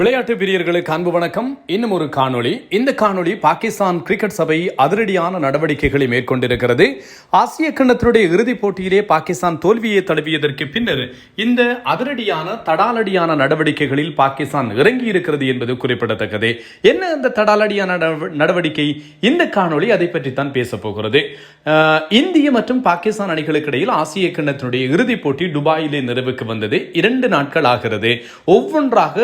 விளையாட்டு பிரியர்களுக்கு அன்பு வணக்கம். இன்னும் ஒரு காணொளி. இந்த காணொளி பாகிஸ்தான் கிரிக்கெட் சபை அதிரடியான நடவடிக்கைகளை மேற்கொண்டிருக்கிறது. ஆசிய கண்டத்தினுடைய இறுதிப் போட்டியிலே பாகிஸ்தான் தோல்வியை தழுவியதற்கு பின்னர் இந்த அதிரடியான தடாலடியான நடவடிக்கைகளில் பாகிஸ்தான் இறங்கி இருக்கிறது என்பது குறிப்பிடத்தக்கது. என்ன இந்த தடாலடியான நடவடிக்கை? இந்த காணொளி அதை பற்றி தான் பேச போகிறது. இந்திய மற்றும் பாகிஸ்தான் அணிகளுக்கு இடையில் ஆசிய கிண்ணத்தினுடைய இறுதிப் போட்டி துபாயிலே நிறைவுக்கு வந்தது. இரண்டு நாட்கள் ஆகிறது. ஒவ்வொன்றாக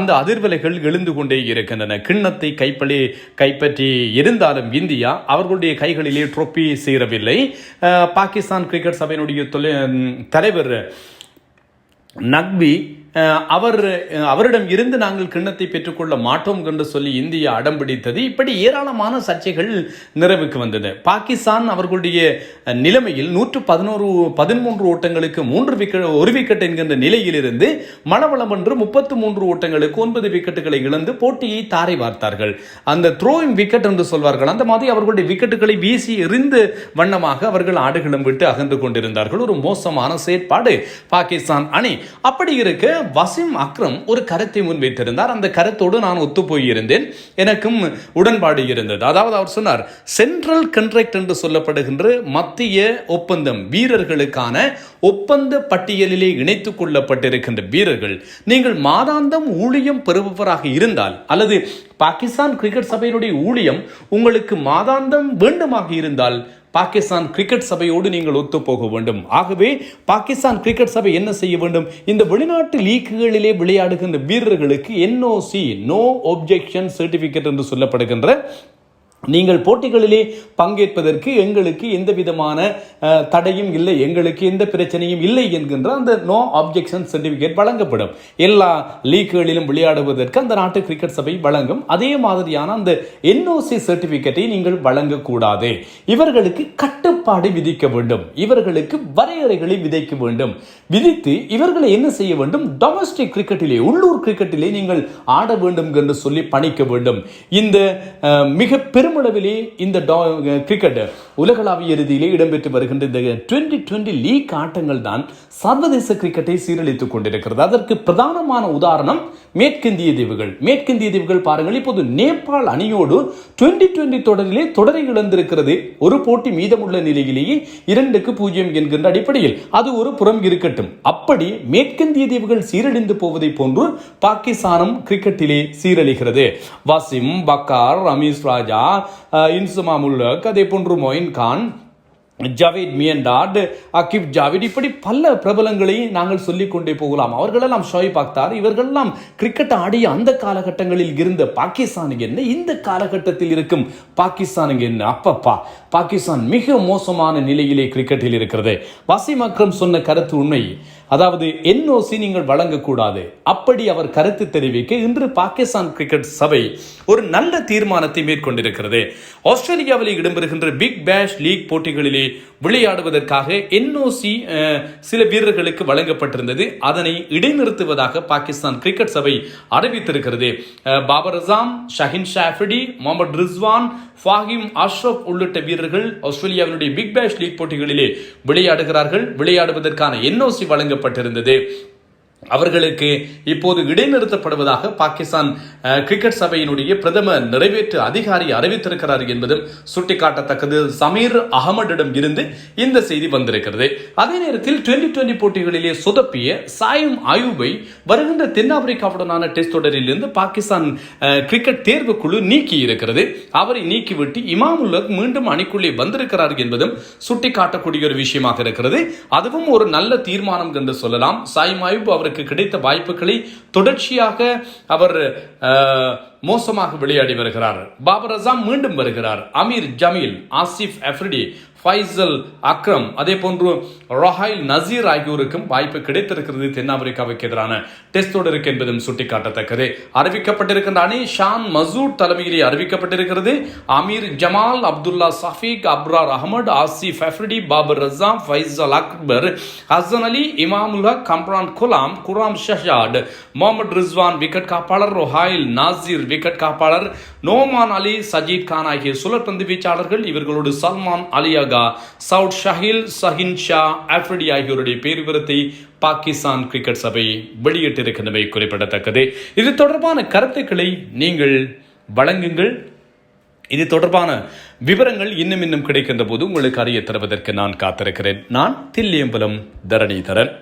அந்த அதிர்வலைகள் எழுந்து கொண்டே இருக்கின்றன. கிண்ணத்தை கைப்பற்றி கைப்பற்றி இருந்தாலும் இந்தியா அவர்களுடைய கைகளிலே ட்ரோப்பி சேரவில்லை. அஹ், பாகிஸ்தான் கிரிக்கெட் சபையினுடைய தொலை- தலைவர் நக்வி அவர் அவரிடம் இருந்து நாங்கள் கிண்ணத்தை பெற்றுக்கொள்ள மாட்டோம் என்று சொல்லி இந்தியா அடம் பிடித்தது. இப்படி ஏராளமான சர்ச்சைகள் நிறைவுக்கு வந்தது. பாகிஸ்தான் அவர்களுடைய நிலைமையில் நூற்று பதினோரு பதிமூன்று ஓட்டங்களுக்கு மூன்று விக்கெட் ஒரு விக்கெட் என்கின்ற நிலையிலிருந்து மனவளம் என்று முப்பத்து மூன்று ஓட்டங்களுக்கு ஒன்பது விக்கெட்டுகளை இழந்து போட்டியை தாரை வார்த்தார்கள். அந்த த்ரோயிங் விக்கெட் என்று சொல்வார்கள். அந்த மாதிரி அவர்களுடைய விக்கெட்டுகளை வீசி எறிந்து வண்ணமாக அவர்கள் ஆடுகளம் விட்டு அகன்று கொண்டிருந்தார்கள். ஒரு மோசமான செயற்பாடு பாகிஸ்தான் அணி. அப்படி இருக்க வசிம் அக்ரம் ஒரு கருத்தை முன்வைத்திருந்தார். அந்த கருத்தோடு நான் ஒத்து போயிருந்தேன் எனக்கும் உடன்பாடு இருந்தது. அதாவது அவர் சொன்னார் சென்ட்ரல் கண்ட்ராக்ட் என்று சொல்லப்படுகின்ற மத்திய ஒப்பந்தம் வீரர்களுக்கான ஒப்பந்த பட்டியலிலே இணைத்துக் கொள்ளப்பட்டிருக்கின்ற வீரர்கள் நீங்கள் மாதாந்தம் ஊழியம் பெறுபவராக இருந்தால் அல்லது பாகிஸ்தான் கிரிக்கெட் சபையினுடைய ஊழியம் உங்களுக்கு மாதாந்தம் வேண்டுமாக இருந்தால் பாகிஸ்தான் கிரிக்கெட் சபையோடு நீங்கள் ஒத்துப்போக வேண்டும். ஆகவே பாகிஸ்தான் கிரிக்கெட் சபை என்ன செய்ய வேண்டும்? இந்த வெளிநாட்டு லீக்குகளிலே விளையாடுகின்ற வீரர்களுக்கு என்ஓசி நோ ஒப்ஜெக்ஷன் சர்டிபிகேட் என்று சொல்லப்படுகின்ற நீங்கள் போட்டிகளிலே பங்கேற்பதற்கு எங்களுக்கு எந்த விதமான தடையும் இல்லை எங்களுக்கு எந்த பிரச்சனையும் இல்லை என்கின்ற அந்த நோ ஆப்ஜெக்ஷன் சர்டிஃபிகேட் வழங்கப்படும். எல்லா லீக்குகளிலும் விளையாடுவதற்கு அந்த நாட்டு கிரிக்கெட் சபை வழங்கும். அதே மாதிரியான அந்த என்ஓசி சர்டிஃபிகேட்டை நீங்கள் வழங்கக்கூடாது. இவர்களுக்கு கட்டுப்பாடு விதிக்க வேண்டும். இவர்களுக்கு வரையறைகளை விதிக்க வேண்டும். விதித்து இவர்களை என்ன செய்ய வேண்டும்? டொமஸ்டிக் கிரிக்கெட்டிலே உள்ளூர் கிரிக்கெட்டிலே நீங்கள் ஆட வேண்டும் என்று சொல்லி பணிக்க வேண்டும். இந்த மிக பெரும் பெருமளவிலே இந்த கிரிக்கெட் உலகளாவிய இறுதியிலே இடம்பெற்று வருகின்ற இந்த டுவெண்டி டுவெண்டி லீக் ஆட்டங்கள் தான் சர்வதேச கிரிக்கெட்டை சீரழித்துக் கொண்டிருக்கிறது. அதற்கு பிரதானமான உதாரணம் மேற்கிந்திய தீவுகள். மேற்கிந்திய தீவுகள் பாருங்கள் இப்போது நேபாள் அணியோடு டுவெண்டி டுவெண்டி தொடரிலே தொடரை இழந்திருக்கிறது. ஒரு போட்டி மீதமுள்ள நிலையிலேயே இரண்டுக்கு பூஜ்ஜியம் என்கின்ற அடிப்படையில் அது ஒரு புறம் இருக்கட்டும். அப்படி மேற்கிந்திய தீவுகள் சீரழிந்து போவதை போன்று பாகிஸ்தானும் கிரிக்கெட்டிலே சீரழிகிறது. வசிம் பக்கார் ரமீஸ் ராஜா இன்சுமா முல்லக் அதே போன்று மொயின் கான் ஜாவேத் மியன்டாட் அகிப் ஜாவேத் இப்படி பல பிரபலங்களை நாங்கள் சொல்லிக் கொண்டே போகலாம். அவர்களெல்லாம் ஷோயிப் அக்தார் இவர்களெல்லாம் கிரிக்கெட் ஆடிய அந்த காலகட்டங்களில் இருந்த பாகிஸ்தானுக்கு என்ன இந்த காலகட்டத்தில் இருக்கும் பாகிஸ்தானுக்கு என்ன? அப்பப்பா பாகிஸ்தான் மிக மோசமான நிலையிலே கிரிக்கெட்டில் இருக்கிறது. வசீம் அக்ரம் சொன்ன கருத்து உண்மை அதாவது என்ஓசி நீங்கள் வழங்கக்கூடாது. அப்படி அவர் கருத்து தெரிவிக்க இன்று பாகிஸ்தான் கிரிக்கெட் சபை ஒரு நல்ல தீர்மானத்தை மேற்கொண்டிருக்கிறது. ஆஸ்திரேலியாவில் இடம்பெறுகின்ற பிக் பேஷ் லீக் போட்டிகளிலே விளையாடுவதற்காக என்ஓசி சில வீரர்களுக்கு வழங்கப்பட்டிருந்தது. அதனை இடைநிறுத்துவதாக பாகிஸ்தான் கிரிக்கெட் சபை அறிவித்திருக்கிறது. பாபர் அசாம் ஷஹின் ஷாஃபிடி முகமது ரிஸ்வான் ஃபாஹிம் அஷ்ரப் உள்ளிட்ட வீரர்கள் ஆஸ்திரேலியாவினுடைய பிக் பேஷ் லீக் போட்டிகளிலே விளையாடுகிறார்கள். விளையாடுவதற்கான என்ஓசி வழங்க வழங்கப்பட்டிருந்தது அவர்களுக்கு இப்போது இடைநிறுத்தப்படுவதாக பாகிஸ்தான் கிரிக்கெட் சபையினுடைய பிரதம நிறைவேற்று அதிகாரி அறிவித்திருக்கிறார் என்பதும் சுட்டிக்காட்டத்தக்கது. சமீர் அகமதிடம் இருந்து இந்த செய்தி வந்திருக்கிறது. அதே நேரத்தில் டுவெண்டி டுவெண்டி போட்டிகளிலே சொதப்பிய சாயும் அயூபை வருகின்ற தென்னாப்பிரிக்காவுடனான டெஸ்ட் தொடரில் இருந்து பாகிஸ்தான் கிரிக்கெட் தேர்வு குழு நீக்கி இருக்கிறது. அவரை நீக்கிவிட்டு இமாமுல்லக் மீண்டும் அணிக்குள்ளே வந்திருக்கிறார் என்பதும் சுட்டிக்காட்டக்கூடிய ஒரு விஷயமாக இருக்கிறது. அதுவும் ஒரு நல்ல தீர்மானம் என்று சொல்லலாம். சாயும் ஆயுப் அவருக்கு கிடைத்த வாய்ப்புகளை தொடர்ச்சியாக அவர் மோசமாக விளையாடி வருகிறார். பாபர் அசாம் மீண்டும் வருகிறார். அமீர் ஜமீல் ஆசிஃப் அஃப்ரிடி ஃபைசல் அக்ரம் அதே போன்று ரஹாயில் நசீர் ஆகியோருக்கும் வாய்ப்பு கிடைத்திருக்கிறது தென்னாப்பிரிக்காவுக்கு எதிரான டெஸ்ட் தொடருக்கு என்பதும் சுட்டிக்காட்டத்தக்கது. அறிவிக்கப்பட்டிருக்கின்ற அணி ஷான் மசூட் தலைமையிலே அறிவிக்கப்பட்டிருக்கிறது. அமீர் ஜமால் அப்துல்லா சஃபீக் அப்ரார் அகமது ஆசிஃப் அஃப்ரிடி பாபர் ரசாம் ஃபைசல் அக்பர் ஹசன் அலி இமாமுல்லா கம்ரான் குலாம் குராம் ஷஹாட் முகமது ரிஸ்வான் விக்கெட் காப்பாளர் ரொஹாயில் நாசிர் விக்கெட் காப்பாளர் நோமான் அலி சஜீத் கான் ஆகிய சுழற்பந்து வீச்சாளர்கள் இவர்களோடு சல்மான் அலியா அலியாகா சவுட் ஷஹில் சஹின் ஷா ஆஃப்ரிடி ஆகியோருடைய பேர் விவரத்தை பாகிஸ்தான் கிரிக்கெட் சபை வெளியிட்டிருக்கின்றமை குறிப்பிடத்தக்கது. இது தொடர்பான கருத்துக்களை நீங்கள் வழங்குங்கள். இது தொடர்பான விவரங்கள் இன்னும் இன்னும் கிடைக்கின்ற போது உங்களுக்கு அறிய தருவதற்கு நான் காத்திருக்கிறேன். நான் தில்லியம்பலம் தரணிதரன்.